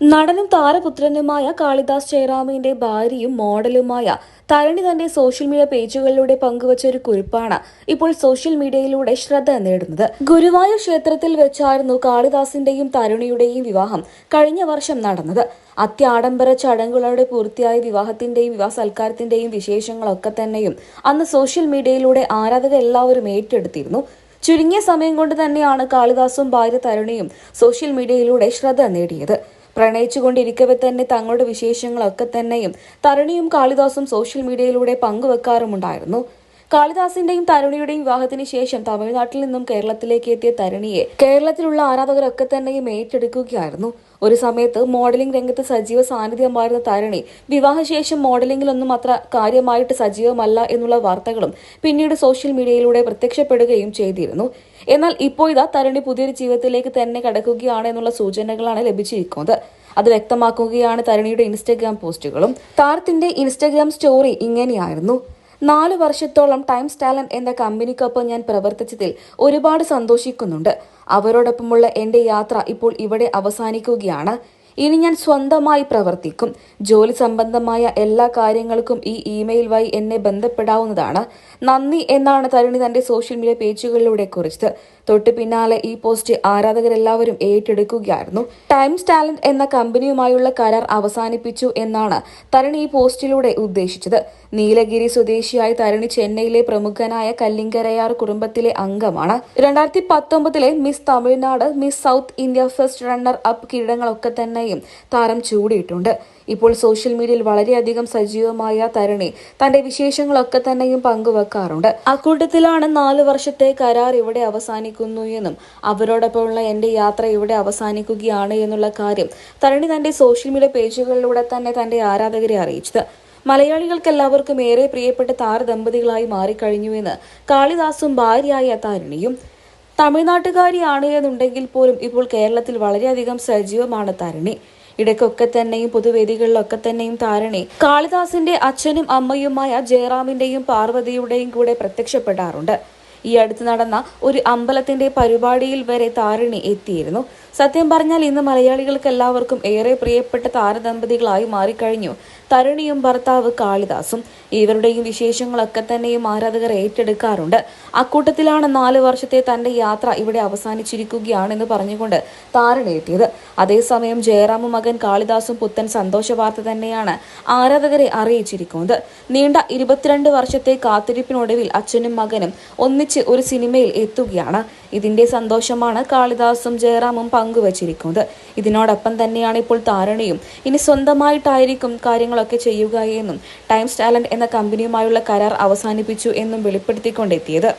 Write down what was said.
നടനും താരപുത്രനുമായ കാളിദാസ് ജയറാമിന്റെ ഭാര്യയും മോഡലുമായ തരണി തന്റെ സോഷ്യൽ മീഡിയ പേജുകളിലൂടെ പങ്കുവച്ച ഒരു കുറിപ്പാണ് ഇപ്പോൾ സോഷ്യൽ മീഡിയയിലൂടെ ശ്രദ്ധ നേടുന്നത്. ഗുരുവായൂർ ക്ഷേത്രത്തിൽ വെച്ചായിരുന്നു കാളിദാസിന്റെയും തരുണിയുടെയും വിവാഹം കഴിഞ്ഞ വർഷം നടന്നത്. അത്യാഡംബര ചടങ്ങുകളുടെ പൂർത്തിയായ വിവാഹത്തിന്റെയും വിവാഹ സൽക്കാരത്തിന്റെയും വിശേഷങ്ങളൊക്കെ തന്നെയും അന്ന് സോഷ്യൽ മീഡിയയിലൂടെ ആരാധകർ എല്ലാവരും ഏറ്റെടുത്തിരുന്നു. ചുരുങ്ങിയ സമയം കൊണ്ട് തന്നെയാണ് കാളിദാസും ഭാര്യ തരുണിയും സോഷ്യൽ മീഡിയയിലൂടെ ശ്രദ്ധ നേടിയത്. പ്രണയിച്ചുകൊണ്ടിരിക്കവെ തന്നെ തങ്ങളുടെ വിശേഷങ്ങളൊക്കെ തന്നെയും തരണിയും കാളിദാസും സോഷ്യൽ മീഡിയയിലൂടെ പങ്കുവെക്കാറുമുണ്ടായിരുന്നു. കാളിദാസിന്റെയും തരുണിയുടെയും വിവാഹത്തിന് ശേഷം തമിഴ്നാട്ടിൽ നിന്നും കേരളത്തിലേക്ക് എത്തിയ തരുണിയെ കേരളത്തിലുള്ള ആരാധകരൊക്കെ തന്നെയും ഏറ്റെടുക്കുകയായിരുന്നു. ഒരു സമയത്ത് മോഡലിംഗ് രംഗത്ത് സജീവ സാന്നിധ്യമായിരുന്ന തരുണി വിവാഹശേഷം മോഡലിംഗിലൊന്നും അത്ര കാര്യമായിട്ട് സജീവമല്ല എന്നുള്ള വാർത്തകളും പിന്നീട് സോഷ്യൽ മീഡിയയിലൂടെ പ്രത്യക്ഷപ്പെടുകയും ചെയ്തിരുന്നു. എന്നാൽ ഇപ്പോൾ ഇതാ തരുണി പുതിയൊരു ജീവിതത്തിലേക്ക് തന്നെ കടക്കുകയാണ് എന്നുള്ള സൂചനകളാണ് ലഭിച്ചിരിക്കുന്നത്. അത് വ്യക്തമാക്കുകയാണ് തരുണിയുടെ ഇൻസ്റ്റഗ്രാം പോസ്റ്റുകളും. താരത്തിന്റെ ഇൻസ്റ്റഗ്രാം സ്റ്റോറി ഇങ്ങനെയായിരുന്നു. നാല് വർഷത്തോളം ടൈംസ് ടാലന്റ് എന്ന കമ്പനിക്കൊപ്പം ഞാൻ പ്രവർത്തിച്ചതിൽ ഒരുപാട് സന്തോഷിക്കുന്നുണ്ട്. അവരോടൊപ്പമുള്ള എന്റെ യാത്ര ഇപ്പോൾ ഇവിടെ അവസാനിക്കുകയാണ്. ഇനി ഞാൻ സ്വന്തമായി പ്രവർത്തിക്കും. ജോലി സംബന്ധമായ എല്ലാ കാര്യങ്ങൾക്കും ഈ ഇമെയിൽ വഴി എന്നെ ബന്ധപ്പെടാവുന്നതാണ്. നന്ദി എന്നാണ് തരുണി തന്റെ സോഷ്യൽ മീഡിയ പേജുകളിലൂടെ കുറിച്ചത്. തൊട്ടു പിന്നാലെ ഈ പോസ്റ്റ് ആരാധകരെല്ലാവരും ഏറ്റെടുക്കുകയായിരുന്നു. ടൈംസ് ടാലന്റ് എന്ന കമ്പനിയുമായുള്ള കരാർ അവസാനിപ്പിച്ചു എന്നാണ് തരുണി ഈ പോസ്റ്റിലൂടെ ഉദ്ദേശിച്ചത്. നീലഗിരി സ്വദേശിയായ തരുണി ചെന്നൈയിലെ പ്രമുഖനായ കല്ലിങ്കരയാർ കുടുംബത്തിലെ അംഗമാണ്. രണ്ടായിരത്തി പത്തൊമ്പതിലെ miss Tamil Nadu miss south India first runner up കിരീടങ്ങളൊക്കെ തന്നെയും താരം ചൂടിയിട്ടുണ്ട്. ഇപ്പോൾ സോഷ്യൽ മീഡിയയിൽ വളരെയധികം സജീവമായ തരണി തന്റെ വിശേഷങ്ങളൊക്കെ തന്നെയും പങ്കുവെക്കാറുണ്ട്. അക്കൂട്ടത്തിലാണ് നാല് വർഷത്തെ കരാർ ഇവിടെ അവസാനിക്കുന്നു എന്നും അവരോടൊപ്പമുള്ള എന്റെ യാത്ര ഇവിടെ അവസാനിക്കുകയാണ് എന്നുള്ള കാര്യം തരണി തന്റെ സോഷ്യൽ മീഡിയ പേജുകളിലൂടെ തന്നെ തന്റെ ആരാധകരെ അറിയിച്ചത്. മലയാളികൾക്ക് എല്ലാവർക്കും ഏറെ പ്രിയപ്പെട്ട താരദമ്പതികളായി മാറിക്കഴിഞ്ഞുവെന്ന് കാളിദാസും ഭാര്യയായ താരിണിയും തമിഴ്നാട്ടുകാരിയാണ് എന്നുണ്ടെങ്കിൽ പോലും ഇപ്പോൾ കേരളത്തിൽ വളരെയധികം സജീവമാണ് തരണി. ഇടയ്ക്കൊക്കെ തന്നെയും പൊതുവേദികളിലൊക്കെ തന്നെയും താരണി. കാളിദാസിന്റെ അച്ഛനും അമ്മയുമായ ജയറാമിന്റെയും പാർവതിയുടെയും കൂടെ പ്രത്യക്ഷപ്പെടാറുണ്ട്. ഈ അടുത്ത് നടന്ന ഒരു അമ്പലത്തിന്റെ പരിപാടിയിൽ വരെ താരിണി എത്തിയിരുന്നു. സത്യം പറഞ്ഞാൽ ഇന്ന് മലയാളികൾക്ക് എല്ലാവർക്കും ഏറെ പ്രിയപ്പെട്ട താരദമ്പതികളായി മാറിക്കഴിഞ്ഞു. തരുണിയും ഭർത്താവ് കാളിദാസും ഇവരുടെയും വിശേഷങ്ങളൊക്കെ തന്നെയും ആരാധകർ ഏറ്റെടുക്കാറുണ്ട്. അക്കൂട്ടത്തിലാണ് നാല് വർഷത്തെ തന്റെ യാത്ര ഇവിടെ അവസാനിച്ചിരിക്കുകയാണെന്ന് പറഞ്ഞുകൊണ്ട് താരണെത്തിയത് അതേസമയം ജയറാമും മകൻ കാളിദാസും പുത്തൻ സന്തോഷ വാർത്ത തന്നെയാണ് ആരാധകരെ അറിയിച്ചിരിക്കുന്നത്. നീണ്ട ഇരുപത്തിരണ്ട് വർഷത്തെ കാത്തിരിപ്പിനൊടുവിൽ അച്ഛനും മകനും ഒന്നിച്ച് ഒരു സിനിമയിൽ എത്തുകയാണ്. ഇതിന്റെ സന്തോഷമാണ് കാളിദാസും ജയറാമും പങ്കുവച്ചിരിക്കുന്നത്. ഇതിനോടൊപ്പം തന്നെയാണ് ഇപ്പോൾ താരണിയും. ഇനി സ്വന്തമായിട്ടായിരിക്കും കാര്യങ്ങളൊക്കെ ചെയ്യുക എന്നും ടൈംസ് ടാലന്റ് എന്ന കമ്പനിയുമായുള്ള കരാർ അവസാനിപ്പിച്ചു എന്നും വെളിപ്പെടുത്തിക്കൊണ്ടെത്തിയത്.